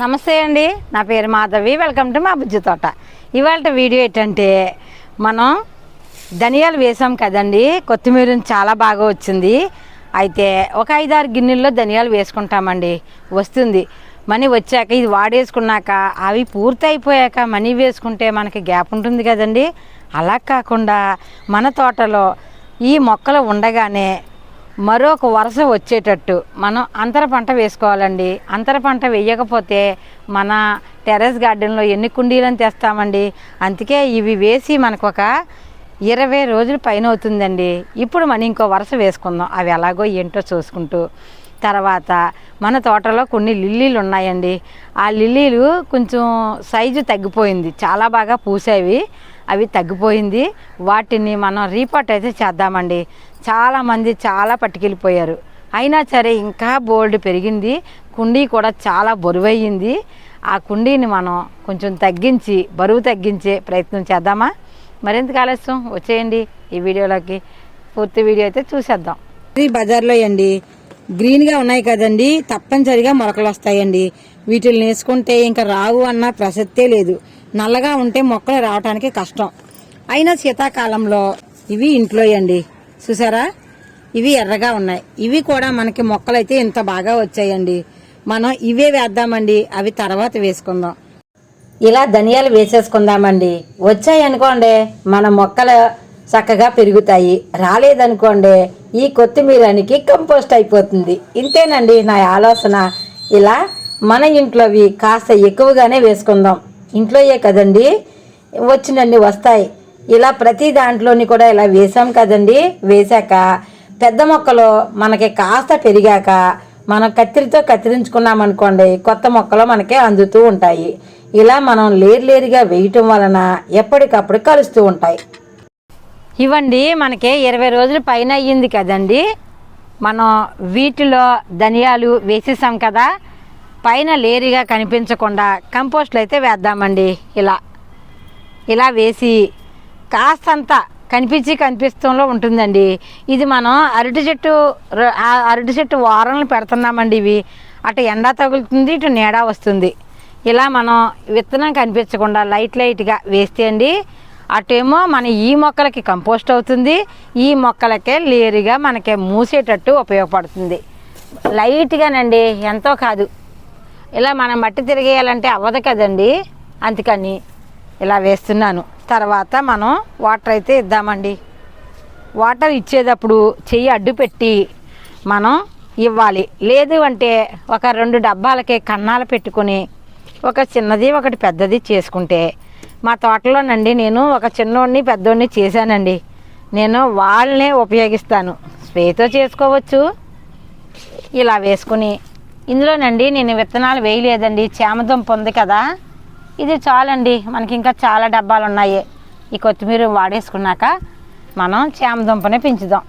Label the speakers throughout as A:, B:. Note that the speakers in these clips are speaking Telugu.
A: నమస్తే అండి. నా పేరు మాధవి. వెల్కమ్ టు మా బుజ్జి తోట. ఇవాళ వీడియో ఏంటంటే మనం ధనియాలు వేసాం కదండి. కొత్తిమీర చాలా బాగా వచ్చింది. అయితే ఒక ఐదారు గిన్నెల్లో ధనియాలు వేసుకుంటామండి. వస్తుంది. మనీ వచ్చాక ఇది వాడేసుకున్నాక అవి పూర్తి అయిపోయాక మనీ వేసుకుంటే మనకి గ్యాప్ ఉంటుంది కదండి. అలా కాకుండా మన తోటలో ఈ మొక్కలు ఉండగానే మరొక వరుస వచ్చేటట్టు. మనం అంతర పంట వేసుకోవాలండి. అంతర పంట వేయకపోతే మన టెర్రస్ గార్డెన్లో ఎన్ని కుండీలను తెస్తామండి? అందుకే ఇవి వేసి మనకు ఒక ఇరవై రోజులు పైన అవుతుందండి ఇప్పుడు మనం ఇంకో వరుస వేసుకుందాం. అవి ఎలాగో ఏంటో చూసుకుంటూ. తర్వాత మన తోటలో కొన్ని లిల్లీలు ఉన్నాయండి. ఆ లిల్లీలు కొంచెం సైజు తగ్గిపోయింది. చాలా బాగా పూసేవి అవి తగ్గిపోయింది. వాటిని మనం రీపోర్ట్ అయితే చేద్దామండి. చాలామంది చాలా పట్టుకెళ్ళిపోయారు. అయినా సరే ఇంకా బోల్డ్ పెరిగింది. కుండీ కూడా చాలా బరువయ్యింది. ఆ కుండీని మనం కొంచెం తగ్గించి బరువు తగ్గించే ప్రయత్నం చేద్దామా? మరింత ఆలస్యం? వచ్చేయండి ఈ వీడియోలోకి. పూర్తి వీడియో అయితే చూసేద్దాం. ఈ బజార్లో అండి. గ్రీన్గా ఉన్నాయి కదండి. తప్పనిసరిగా మొలకలు వస్తాయండి. వీటిని వేసుకుంటే ఇంకా రావు అన్న ప్రసక్తే లేదు. నల్లగా ఉంటే మొక్కలు రావటానికి కష్టం. అయినా శీతాకాలంలో ఇవి ఇంట్లో అండి. చూసారా? ఇవి ఎర్రగా ఉన్నాయి. ఇవి కూడా మనకి మొక్కలైతే ఇంత బాగా వచ్చాయండి. మనం ఇవే వేద్దామండి. అవి తర్వాత వేసుకుందాం. ఇలా ధనియాలు వేసేసుకుందామండి. వచ్చాయి అనుకోండి మన మొక్కలు చక్కగా పెరుగుతాయి. రాలేదనుకోండి ఈ కొత్తిమీరనికి కంపోస్ట్ అయిపోతుంది. ఇంతేనండి నా ఆలోచన. ఇలా మన ఇంట్లోవి కాస్త ఎక్కువగానే వేసుకుందాం. ఇంట్లోయే కదండి. వచ్చినన్ని వస్తాయి. ఇలా ప్రతి దాంట్లోని కూడా ఇలా వేసాం కదండి. వేశాక పెద్ద మొక్కలు మనకి కాస్త పెరిగాక మనం కత్తిరితో కత్తిరించుకున్నాం అనుకోండి కొత్త మొక్కలు మనకి అందుతూ ఉంటాయి. ఇలా మనం లేరు లేరుగా వేయటం వలన ఎప్పటికప్పుడు కలుస్తూ ఉంటాయి. ఇవ్వండి మనకి ఇరవై రోజులు పైన అయ్యింది కదండి. మనం వీటిలో ధనియాలు వేసేసాం కదా. పైన లేరిగా కనిపించకుండా కంపోస్ట్లు అయితే వేద్దామండి. ఇలా. ఇలా వేసి కాస్తంత కనిపించి కనిపిస్తంలో ఉంటుందండి. ఇది మనం అరటి చెట్టు అరటి చెట్టు వారంలో పెడుతున్నామండి ఇవి. అటు ఎండ తగులుతుంది ఇటు నీడ వస్తుంది. ఇలా మనం విత్తనం కనిపించకుండా లైట్ లైట్గా వేస్తే అండి అటేమో మన ఈ మొక్కలకి కంపోస్ట్ అవుతుంది. ఈ మొక్కలకే లేరుగా మనకి మూసేటట్టు ఉపయోగపడుతుంది. లైట్గానండి ఎంతో కాదు. ఇలా మనం మట్టి తిరిగేయాలంటే అవ్వదు కదండి. అందుకని ఇలా వేస్తున్నాను. తర్వాత మనం వాటర్ అయితే ఇద్దామండి. వాటర్ ఇచ్చేటప్పుడు చెయ్యి అడ్డు పెట్టి మనం ఇవ్వాలి. లేదు అంటే ఒక రెండు డబ్బాలకి కన్నాలు పెట్టుకొని ఒక చిన్నది ఒకటి పెద్దది చేసుకుంటే మా తోటలోనండి నేను ఒక చిన్నోడిని పెద్దోడిని చేశానండి. నేను వాళ్ళనే ఉపయోగిస్తాను. స్ప్రేతో చేసుకోవచ్చు. ఇలా వేసుకుని ఇందులోనండి నేను విత్తనాలు వేయలేదండి. చామదుంప ఉంది కదా. ఇది చాలండి. మనకి ఇంకా చాలా డబ్బాలు ఉన్నాయి ఈ కొత్తిమీర వాడేసుకున్నాక మనం చేమదుంపనే పెంచుదాం.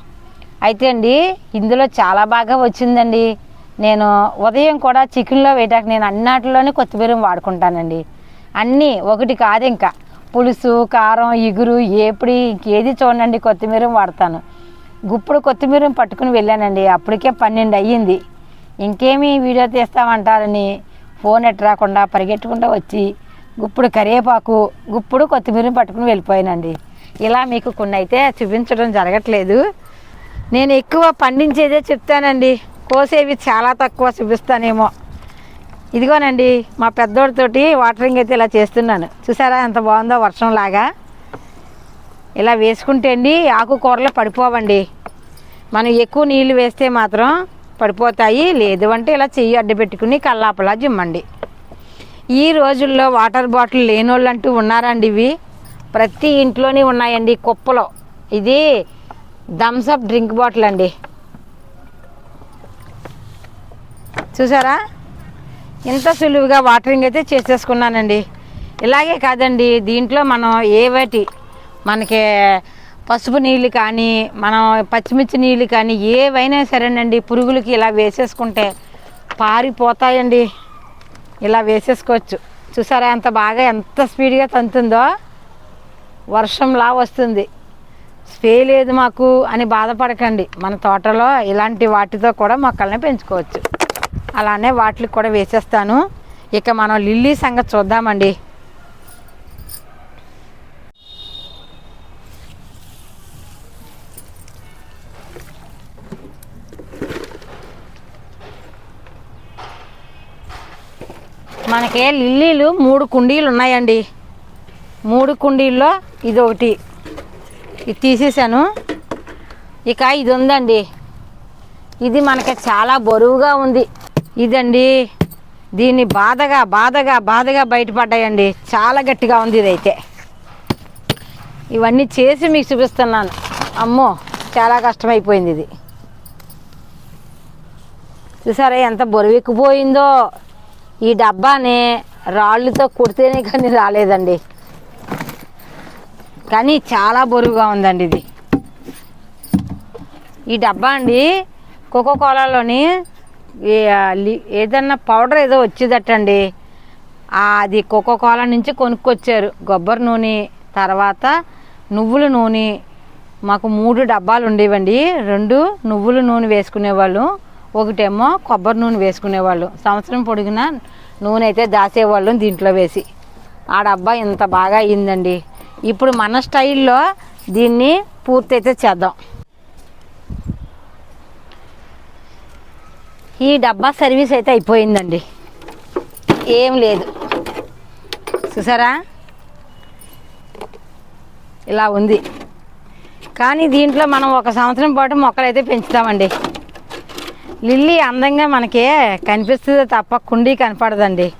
A: అయితే అండి ఇందులో చాలా బాగా వచ్చిందండి. నేను ఉదయం కూడా చికెన్లో వేయటానికి నేను అన్నిటిలోనే కొత్తిమీర వాడుకుంటానండి. అన్నీ ఒకటి కాదు ఇంకా. పులుసు కారం ఇగురు ఏపిడి ఇంకేది చూడండి కొత్తిమీర వాడతాను. గుప్పుడు కొత్తిమీర పట్టుకుని వెళ్ళానండి. అప్పటికే పన్నెండు అయ్యింది. ఇంకేమి వీడియో తీస్తామంటారని ఫోన్ ఎట్ రాకుండా పరిగెట్టుకుంటూ వచ్చి గుప్పుడు కరివేపాకు గుప్పుడు కొత్తిమీర పట్టుకుని వెళ్ళిపోయానండి. ఇలా మీకు కొన్ని అయితే చూపించడం జరగట్లేదు. నేను ఎక్కువ పండించేదే చెప్తానండి. కోసేవి చాలా తక్కువ చూపిస్తానేమో. ఇదిగోనండి మా పెద్దోడితోటి వాటరింగ్ అయితే ఇలా చేస్తున్నాను. చూసారా ఎంత బాగుందో వర్షం లాగా. ఇలా వేసుకుంటే అండి ఆకుకూరలు పడిపోవండి. మనం ఎక్కువ నీళ్ళు వేస్తే మాత్రం పడిపోతాయి. లేదు అంటే ఇలా చెయ్యి అడ్డు పెట్టుకుని కల్లాపలా జిమ్మండి. ఈ రోజుల్లో వాటర్ బాటిల్ లేని వాళ్ళు అంటూ ఉన్నారండి ఇవి. ప్రతి ఇంట్లోనే ఉన్నాయండి కుప్పలో. ఇది థమ్సప్ డ్రింక్ బాటిల్ అండి. చూసారా? ఇంత సులువుగా వాటరింగ్ అయితే చేసేసుకున్నానండి. ఇలాగే కాదండి దీంట్లో మనం ఏవటి మనకి పసుపు నీళ్ళు కానీ మనం పచ్చిమిర్చి నీళ్ళు కానీ ఏవైనా సరేనండి పురుగులకి ఇలా వేసేసుకుంటే పారిపోతాయండి. ఇలా వేసేసుకోవచ్చు. చూసారా ఎంత బాగా ఎంత స్పీడ్గా తంతుందో? వర్షంలా వస్తుంది. స్ప్రే లేదు మాకు అని బాధపడకండి. మన తోటలో ఇలాంటి వాటితో కూడా మొక్కల్ని పెంచుకోవచ్చు. అలానే వాటికి కూడా వేసేస్తాను. ఇక మనం లిల్లీ సంగతి చూద్దామండి. మనకి లిల్లీలు మూడు కుండీలు ఉన్నాయండి. మూడు కుండీల్లో ఇది ఒకటి ఇది తీసేసాను ఇక ఇది ఉందండి ఇది మనకి చాలా బరువుగా ఉంది. ఇదండి. దీన్ని బాధగా బాధగా బాధగా బయటపడ్డాయండి. చాలా గట్టిగా ఉంది ఇదైతే. ఇవన్నీ చేసి మీకు చూపిస్తున్నాను. అమ్మో చాలా కష్టమైపోయింది ఇది. చూసారా ఎంత బరువెక్కిపోయిందో ఈ డబ్బాని రాళ్ళతో కొడితేనే కానీ రాలేదండి. కానీ చాలా బరువుగా ఉందండి ఇది. ఈ డబ్బా అండి కోకో కోలాలోని ఏదన్నా పౌడర్ ఏదో వచ్చేదటండి. అది కోకో కోలా నుంచి కొనుక్కొచ్చారు. కొబ్బరి నూనె తర్వాత నువ్వుల నూనె. మాకు మూడు డబ్బాలు ఉండేవండి రెండు నువ్వుల నూనె వేసుకునేవాళ్ళు. ఒకటేమో కొబ్బరి నూనె వేసుకునేవాళ్ళు. సంవత్సరం పొడిగిన నూనె అయితే దాసేవాళ్ళం దీంట్లో వేసి. ఆ డబ్బా ఇంత బాగా అయ్యిందండి. ఇప్పుడు మన స్టైల్లో దీన్ని పూర్తి అయితే చేద్దాం. ఈ డబ్బా సర్వీస్ అయితే అయిపోయిందండి. ఏం లేదు. చూసారా? ఇలా ఉంది. కానీ దీంట్లో మనం ఒక సంవత్సరం పాటు మొక్కలైతే పెంచుతామండి. లిల్లీ అందంగా మనకి కనిపిస్తుంది తప్ప కుండీ కనపడదండి.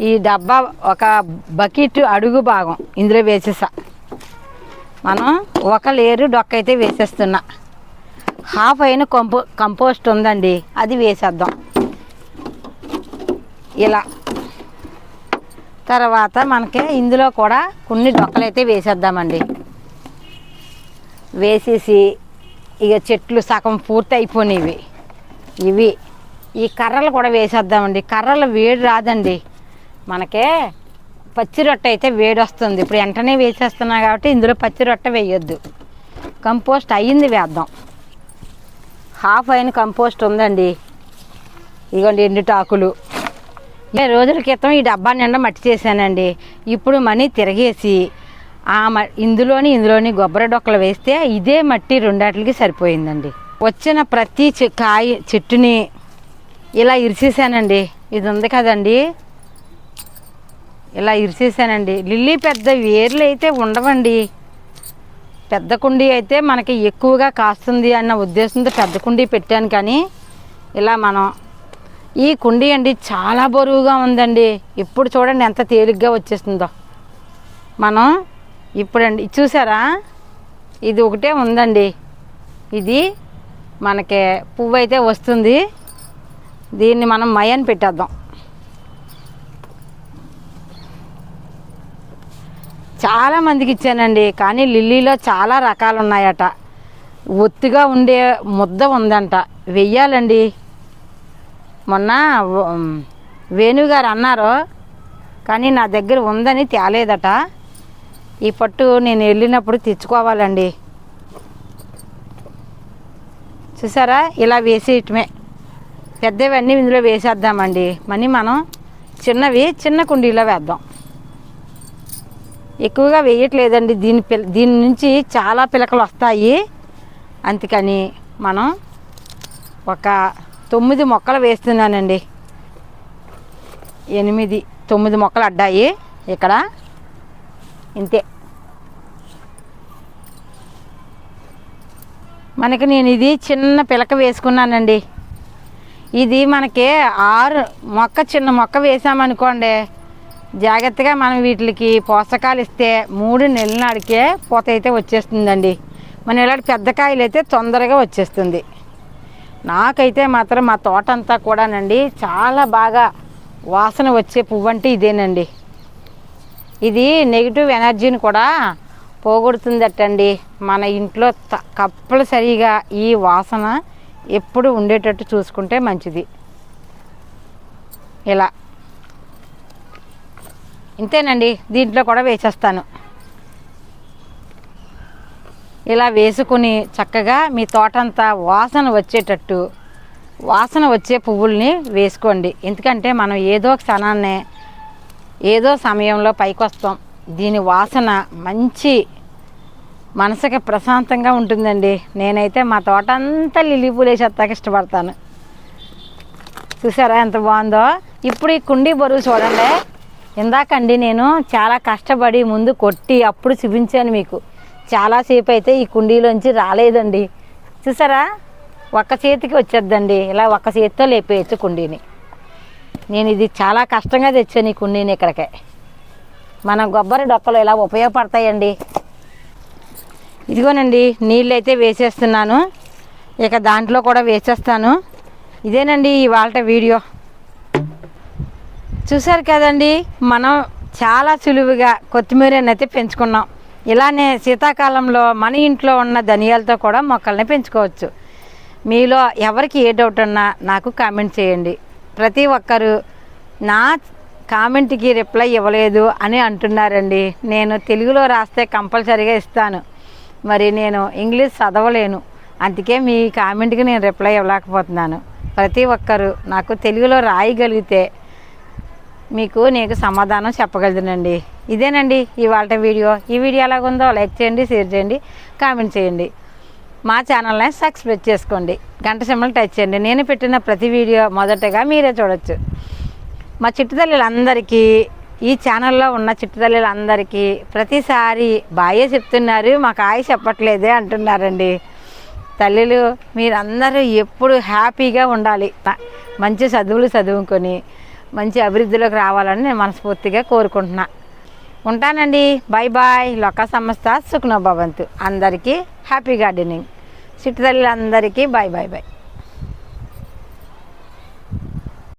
A: ఈ డబ్బా ఒక బకెట్ అడుగు భాగం ఇందులో వేసేసా. మనం ఒక లేరు డొక్క అయితే వేసేస్తున్నా. హాఫ్ అయిన కంపో కంపోస్ట్ ఉందండి అది వేసేద్దాం. ఇలా. తర్వాత మనకి ఇందులో కూడా కొన్ని డొక్కలైతే వేసేద్దామండి. వేసేసి ఇక చెట్లు సగం పూర్తి అయిపోయినవి ఇవి. ఈ కర్రలు కూడా వేసేద్దామండి. కర్రలు వేడి రాదండి. మనకే పచ్చి రొట్టె అయితే వేడి వస్తుంది. ఇప్పుడు వెంటనే వేసేస్తున్నా కాబట్టి ఇందులో పచ్చి రొట్టె వేయొద్దు. కంపోస్ట్ అయ్యింది వేద్దాం. హాఫ్ అయిన కంపోస్ట్ ఉందండి. ఇదిగోండి ఎండుటాకులు ఏ రోజుల క్రితం ఈ డబ్బా నిండా మట్టి చేశానండి. ఇప్పుడు మనీ తిరగేసి ఆ మ ఇందులోని ఇందులోని కొబ్బరి డొక్కలు వేస్తే ఇదే మట్టి రెండాటికి సరిపోయిందండి. వచ్చిన ప్రతి చె- కాయ చెట్టుని ఇలా ఇరిసేసానండి. ఇది ఉంది కదండి. ఇలా ఇరిసేసానండి. లిల్లీ పెద్ద వేర్లు అయితే ఉండవండి. పెద్ద కుండీ అయితే మనకి ఎక్కువగా కాస్తుంది అన్న ఉద్దేశంతో పెద్ద కుండీ పెట్టాను కానీ ఇలా మనం ఈ కుండీ అండి చాలా బరువుగా ఉందండి. ఇప్పుడు చూడండి ఎంత తేలిగ్గా వచ్చేస్తుందో. మనం ఇప్పుడండి చూసారా? ఇది ఒకటే ఉందండి. ఇది మనకి పువ్వు అయితే వస్తుంది. దీన్ని మనం మయన్ పెట్టేద్దాం. చాలా మందికి ఇచ్చానండి కానీ లిల్లీలో చాలా రకాలు ఉన్నాయట ఒత్తిగా ఉండే ముద్ద ఉందంట. వెయ్యాలండి. మొన్న వేణుగారు అన్నారు కానీ నా దగ్గర ఉందని తేలేదట. ఈ పట్టు నేను వెళ్ళినప్పుడు తెచ్చుకోవాలండి. చూసారా? ఇలా వేసేయటమే. పెద్దవన్నీ ఇందులో వేసేద్దామండి. మనీ మనం చిన్నవి చిన్న కుండీలో వేద్దాం. ఎక్కువగా వేయట్లేదండి. దీని పిల్ దీని నుంచి చాలా పిలకలు వస్తాయి. అందుకని మనం ఒక తొమ్మిది మొక్కలు వేస్తున్నానండి. ఎనిమిది తొమ్మిది మొక్కలు అడ్డాయి. ఇక్కడ ఇంతే. మనకి నేను ఇది చిన్న పిలక వేసుకున్నానండి. ఇది మనకి ఆరు మొక్క చిన్న మొక్క వేసామనుకోండి జాగ్రత్తగా మనం వీటికి పోషకాలు ఇస్తే మూడు నెలల నాడికే పూత అయితే వచ్చేస్తుందండి. మన ఇలాంటి పెద్ద కాయలు అయితే తొందరగా వచ్చేస్తుంది. నాకైతే మాత్రం మా తోట అంతా కూడానండి చాలా బాగా వాసన వచ్చే పువ్వు అంటే ఇదేనండి. ఇది నెగిటివ్ ఎనర్జీని కూడా పోగొడుతుందటండి. మన ఇంట్లో త- ఈ వాసన ఎప్పుడు ఉండేటట్టు చూసుకుంటే మంచిది. ఇలా. ఇంతేనండి. దీంట్లో కూడా వేసేస్తాను. ఇలా వేసుకుని చక్కగా మీ తోటంతా వాసన వచ్చేటట్టు వాసన వచ్చే పువ్వుల్ని వేసుకోండి. ఎందుకంటే మనం ఏదో క్షణాన్నే ఏదో సమయంలో పైకి వస్తాం దీని వాసన మంచి మనసుకి ప్రశాంతంగా ఉంటుందండి. నేనైతే మా తోట అంతా లిల్లీ పూలు వేసేస్తాక ఇష్టపడతాను. చూసారా ఎంత బాగుందో? ఇప్పుడు ఈ కుండీ బరువు చూడండి. ఇందాకండి నేను చాలా కష్టపడి ముందు కొట్టి అప్పుడు చూపించాను మీకు. చాలాసేపు అయితే ఈ కుండీలోంచి రాలేదండి. చూసారా? ఒక్క చేతికి వచ్చేద్దండి. ఇలా ఒక్క చేతితో లేపేయచ్చు కుండీని. నేను ఇది చాలా కష్టంగా తెచ్చాను ఈ కుండీని ఇక్కడికే. మన కొబ్బరి డొక్కలు ఇలా ఉపయోగపడతాయండి. ఇదిగోనండి నీళ్ళు అయితే వేసేస్తున్నాను. ఇక దాంట్లో కూడా వేసేస్తాను. ఇదేనండి ఇవాళ వీడియో. చూసారు కదండి మనం చాలా సులువుగా కొత్తిమీరని అయితే పెంచుకున్నాం. ఇలానే శీతాకాలంలో మన ఇంట్లో ఉన్న ధనియాలతో కూడా మొక్కల్ని పెంచుకోవచ్చు. మీలో ఎవరికి ఏ డౌట్ ఉన్నా నాకు కామెంట్ చేయండి. ప్రతి ఒక్కరు నా కామెంట్కి రిప్లై ఇవ్వలేదు అని అంటున్నారండి. నేను తెలుగులో రాస్తే కంపల్సరీగా ఇస్తాను. మరి నేను ఇంగ్లీష్ చదవలేను. అందుకే మీ కామెంట్కి నేను రిప్లై ఇవ్వలేకపోతున్నాను. ప్రతి ఒక్కరు నాకు తెలుగులో రాయగలిగితే మీకు నీకు సమాధానం చెప్పగలుగుతానండి ఇదేనండి ఇవాళ వీడియో. ఈ వీడియో ఎలాగుందో లైక్ చేయండి షేర్ చేయండి కామెంట్ చేయండి. మా ఛానల్ని సబ్స్క్రైబ్ చేసుకోండి. గంట సింబల్ టచ్ చేయండి. నేను పెట్టిన ప్రతి వీడియో మొదటగా మీరే చూడొచ్చు. మా చిట్టుతల్లులందరికీ ఈ ఛానల్లో ఉన్న చిట్టుతల్లులందరికీ ప్రతిసారి బాయే చెప్తున్నారు మాకు ఆయ చెప్పట్లేదే అంటున్నారండి. తల్లులు మీరందరూ ఎప్పుడు హ్యాపీగా ఉండాలి. మంచి చదువులు చదువుకొని మంచి అభివృద్ధిలోకి రావాలని నేను మనస్ఫూర్తిగా కోరుకుంటున్నా. ఉంటానండి. Bye bye. లొక్క సంస్థ సుఖ్నభవంతు. అందరికీ హ్యాపీ గార్డెనింగ్. చిట్టుతల్లులందరికీ బాయ్ బాయ్ బాయ్.